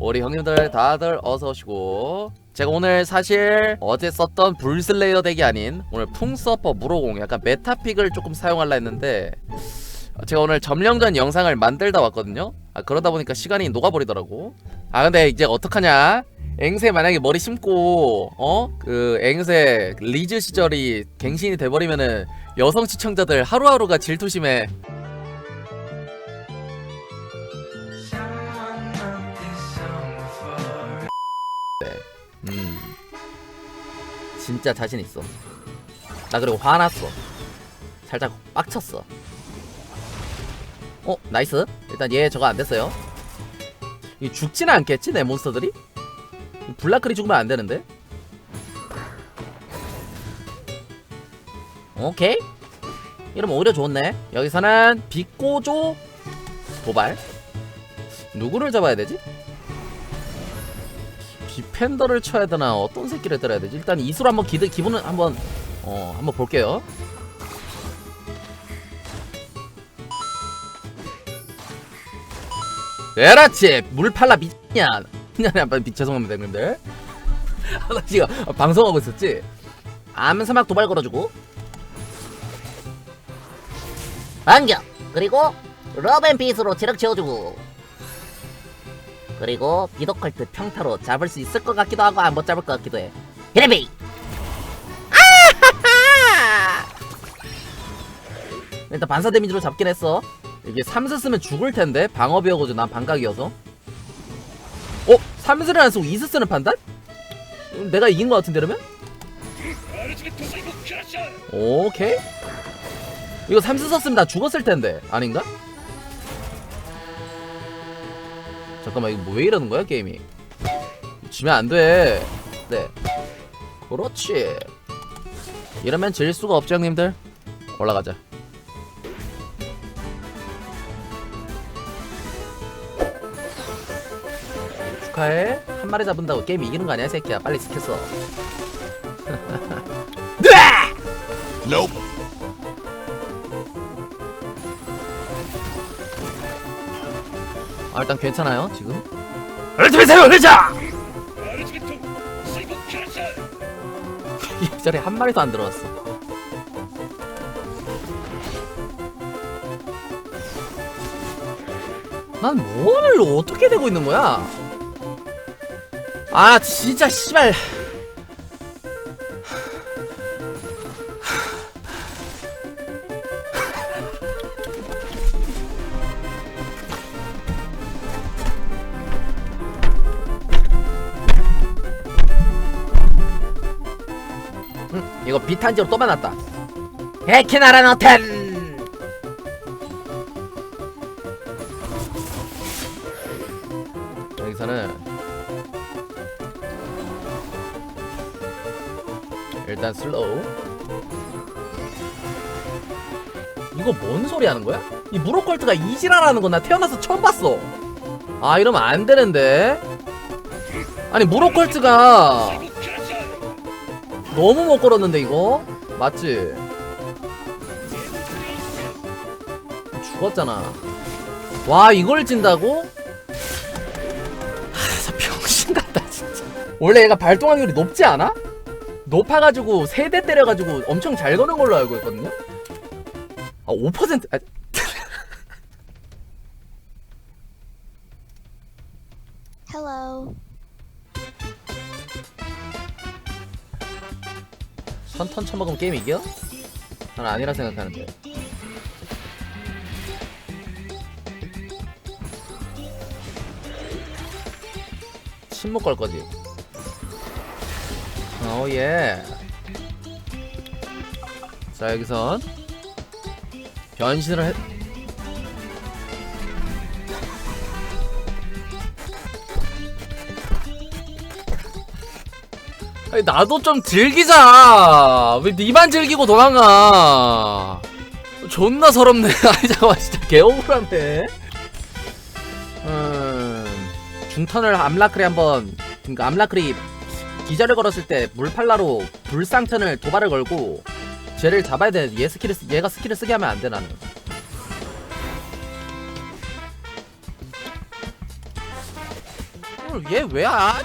우리 형님들 다들 어서 오시고. 제가 오늘 사실 어제 썼던 불슬레이어 덱이 아닌 오늘 풍서퍼 무로공 약간 메타픽을 조금 사용하려 했는데 제가 오늘 점령전 영상을 만들다 왔거든요. 아 그러다 보니까 시간이 녹아버리더라고. 아 근데 이제 어떡하냐? 앵세 만약에 머리 심고 어? 그 앵세 리즈 시절이 갱신이 돼버리면은 여성 시청자들 하루하루가 질투심에 진짜 자신 있어. 나 그리고 화났어. 살짝 빡쳤어. 어 나이스. 일단 얘 저거 안 됐어요. 이 죽지는 않겠지 내 몬스터들이? 블라클이 죽으면 안 되는데? 오케이. 이러면 오히려 좋네. 여기서는 비꼬조 도발. 누구를 잡아야 되지? 디펜더를 쳐야 되나 어떤 새끼를 때려야 되지? 일단 이수로 한번 기드 기분은 한번 어 한번 볼게요. 에라치 물 팔라 미냐? 그냥 빨리 죄송합니다 형님들. 나 지금 방송하고 있었지. 암사막 도발 걸어주고 반격 그리고 러벤피스로 체력 채워주고 그리고 비더컬트 평타로 잡을 수 있을 것 같기도 하고 안 못 잡을 것 같기도 해 히레비 일단 반사 데미지로 잡긴 했어. 이게 삼스 쓰면 죽을 텐데 방어비어고죠. 난 반각이어서. 어? 삼스를 안 쓰고 이스 쓰는 판단? 음, 내가 이긴 것 같은데 그러면? 오케이. 이거 삼스 썼으면 나 죽었을 텐데 아닌가? 잠깐만 이거 뭐 왜 이러는 거야 게임이? 지면 안 돼. 네. 그렇지. 이러면 질 수가 없죠 형님들. 올라가자. 축하해. 한 마리 잡은다고 게임 이기는 거 아니야, 이 새끼야. 빨리 스켰어. Nope. 아, 일단 괜찮아요, 지금. 얼티밋 사용 회자! 이 자리에 한 마리도 안 들어왔어. 난 뭐를 어떻게 되고 있는 거야? 아, 진짜 씨발. 이거 비탄지로 또 만났다. 헤키나라 노텐 여기서는 일단 슬로우 이거 뭔 소리 하는 거야? 이 무로컬트가 이지라라는 건 나 태어나서 처음 봤어 아 이러면 안 되는데 아니 무로컬트가 너무 못 걸었는데 이거 맞지? 죽었잖아 와 이걸 진다고? 저 병신 같다 진짜. 원래 얘가 발동 확률이 높지 않아? 높아가지고 세대 때려가지고 엄청 잘 거는 걸로 알고 있거든요. 아 5%. 아. 선턴 쳐먹으면 게임 이겨? 난 아니라 생각하는데. 침묵 걸 거지. 오 예. 자 여기선 변신을 해. 아니 나도 좀 즐기자. 왜 니만 즐기고 도망가? 존나 서럽네. 아니 잠깐만 진짜 개억울하네. 음 중턴을 암라크리 한번 그러니까 암라크리 기절을 걸었을 때 물팔라로 불상턴을 도발을 걸고 쟤를 잡아야 돼. 얘 스킬을 쓰- 얘가 스킬을 쓰게 하면 안 돼 나는. 이걸 얘왜 안?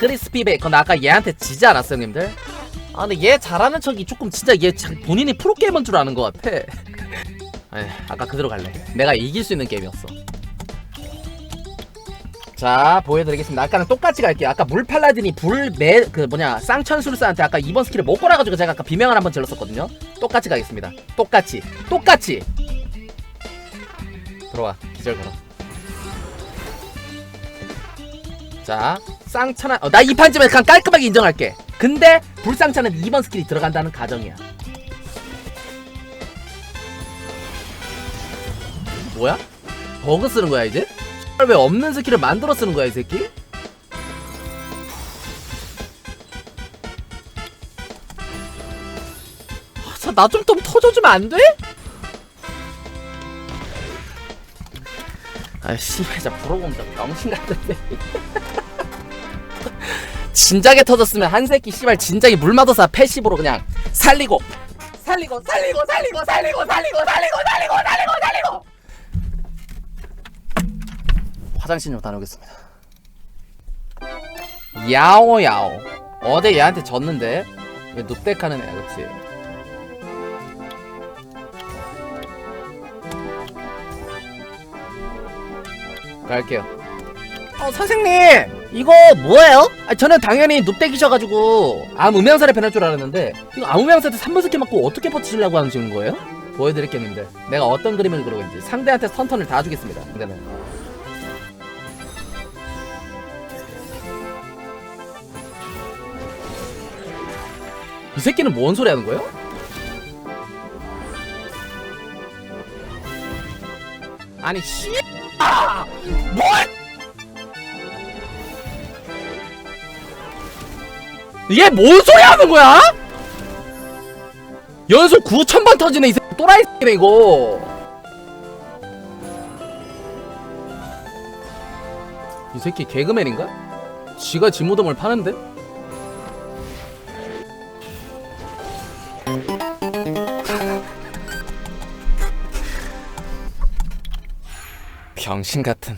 크리스피 베이컨 나 아까 얘한테 지지 않았어요 형님들? 아 근데 얘 잘하는 척이 조금 진짜 얘 자- 본인이 프로게이머인 줄 아는 것 같아. 에이, 아까 그대로 갈래. 내가 이길 수 있는 게임이었어. 자 보여드리겠습니다. 아까는 똑같이 갈게요. 아까 물팔라딘이 불매 그 뭐냐 쌍천술사한테 아까 2번 스킬을 못 걸어가지고 제가 아까 비명을 한번 질렀었거든요. 똑같이 가겠습니다. 똑같이. 똑같이. 들어와. 기절 걸어 자 쌍천한 어, 나 이 판쯤에 그냥 깔끔하게 인정할게 근데 불쌍천은 2번 스킬이 들어간다는 가정이야 뭐야? 버그 쓰는 거야 이제? 왜 없는 스킬을 만들어 쓰는 거야 이 새끼? 아, 나좀 좀 터져주면 안 돼? 아 씨발 진짜 부러운 자 병신 같은데 진작에 터졌으면 한 새끼 씨발 진작에 물마도사 패시브로 그냥 살리고. 살리고 살리고 살리고 살리고 살리고 살리고 살리고 살리고 살리고. 화장실 좀 다녀오겠습니다. 야오 야오. 어제 얘한테 졌는데? 왜 눕덱하는 애야 그치? 갈게요. 어 선생님 이거 뭐예요? 아, 저는 당연히 눕덱이셔가지고 암 음향사를 변할 줄 알았는데 이거 암 음향사한테 3번 스킬 맞고 어떻게 버티시려고 하시는 거예요? 보여드릴겠는데 내가 어떤 그림을 그리고 있는지 상대한테 선턴을 다 주겠습니다 근데는 이 새끼는 뭔 소리 하는 거예요? 아니 씨 아! 뭘 얘뭔 소리 하는 거야? 연속 9천번 터지네 이 새끼 또라이 새끼네 이거 이 새끼 개그맨인가? 지가 지 무덤을 파는데? 병신 같은